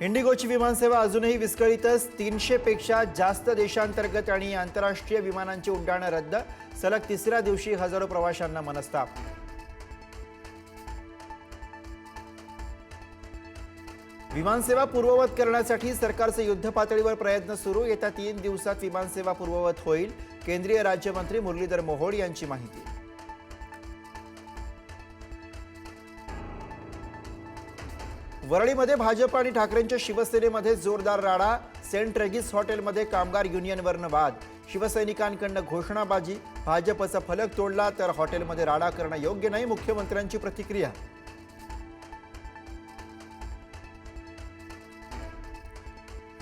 इंडिगोची विमानसेवा अजूनही विस्कळीतच. तीनशे पेक्षा जास्त देशांतर्गत आणि आंतरराष्ट्रीय विमानांची उड्डाणं रद्द. सलग तिसऱ्या दिवशी हजारो प्रवाशांना मनस्ताप. विमानसेवा पूर्ववत करण्यासाठी सरकारचे युद्ध पातळीवर प्रयत्न सुरू. येत्या तीन दिवसात विमानसेवा पूर्ववत होईल. केंद्रीय राज्यमंत्री मुरलीधर मोहोळ यांची माहिती. वरळीमध्ये भाजप आणि ठाकरेंच्या शिवसेनेमध्ये जोरदार राडा सेंट रेगिस हॉटेलमध्ये कामगार युनियनवरनं वाद. शिवसैनिकांकडनं घोषणाबाजी भाजपचा फलक तोडला तर हॉटेलमध्ये राडा करणं योग्य नाही मुख्यमंत्र्यांची प्रतिक्रिया.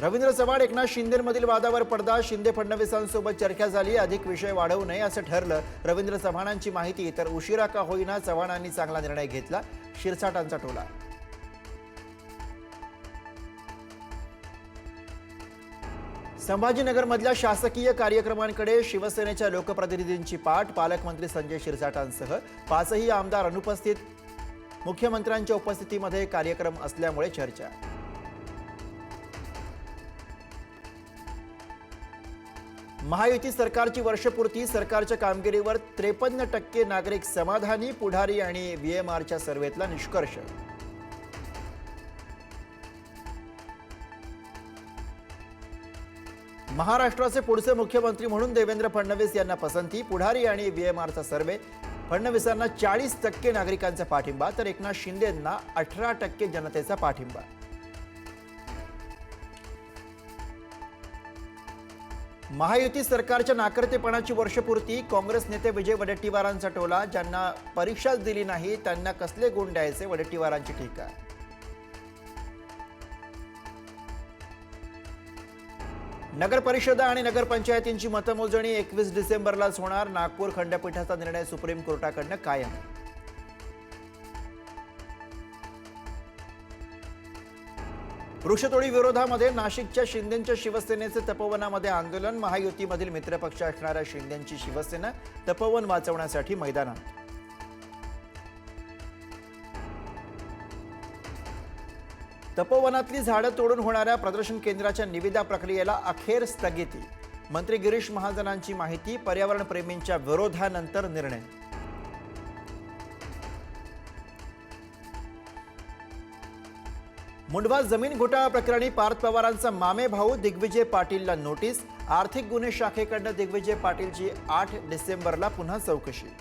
रवींद्र चव्हाण एकनाथ शिंदेमधील वादावर पडदा शिंदे फडणवीसांसोबत चर्चा झाली अधिक विषय वाढवू नये असं ठरलं. रवींद्र चव्हाणांची माहिती तर उशिरा का होईना चव्हाणांनी चांगला निर्णय घेतला शिरसाटांचा टोला. संभाजीनगरमधल्या शासकीय कार्यक्रमांकडे शिवसेनेच्या लोकप्रतिनिधींची पाठ पालकमंत्री संजय शिरसाटांसह पाचही आमदार अनुपस्थित. मुख्यमंत्र्यांच्या उपस्थितीमध्ये कार्यक्रम असल्यामुळे चर्चा. महायुती सरकारची वर्षपूर्ती सरकारच्या कामगिरीवर त्रेपन्न टक्के नागरिक समाधानी पुढारी आणि व्हीएमआरच्या सर्वेतला निष्कर्ष. महाराष्ट्राचे पुढचे मुख्यमंत्री म्हणून देवेंद्र फडणवीस यांना पसंती पुढारी आणि व्हीएमआरचा सर्वे. फडणवीसांना चाळीस टक्के नागरिकांचा पाठिंबा तर एकनाथ शिंदेंना अठरा टक्के जनतेचा पाठिंबा. महायुती सरकारच्या नाकर्तेपणाची वर्षपूर्ती काँग्रेस नेते विजय वडेट्टीवारांचा टोला ज्यांना परीक्षाच दिली नाही त्यांना कसले गुण द्यायचे वडेट्टीवारांची टीका. नगर परिषदा आणि नगरपंचायतींची मतमोजणी एकवीस डिसेंबरलाच होणार. नागपूर खंडपीठाचा निर्णय सुप्रीम कोर्टाकडनं कायम. वृक्षतोडी विरोधामध्ये नाशिकच्या शिंदेच्या शिवसेनेचे तपोवनामध्ये आंदोलन. महायुतीमधील मित्रपक्ष असणाऱ्या शिंदेची शिवसेना तपोवन वाचवण्यासाठी मैदानात. तपोवनातली झाडं तोडून होणाऱ्या प्रदर्शन केंद्राच्या निविदा प्रक्रियेला अखेर स्थगिती. मंत्री गिरीश महाजनांची माहिती पर्यावरण प्रेमींच्या विरोधानंतर निर्णय. मुंडवा जमीन घोटाळा प्रकरणी पार्थ पवारांचा मामे भाऊ दिग्विजय पाटीलला नोटीस. आर्थिक गुन्हे शाखेकडनं दिग्विजय पाटीलची आठ डिसेंबरला पुन्हा चौकशी.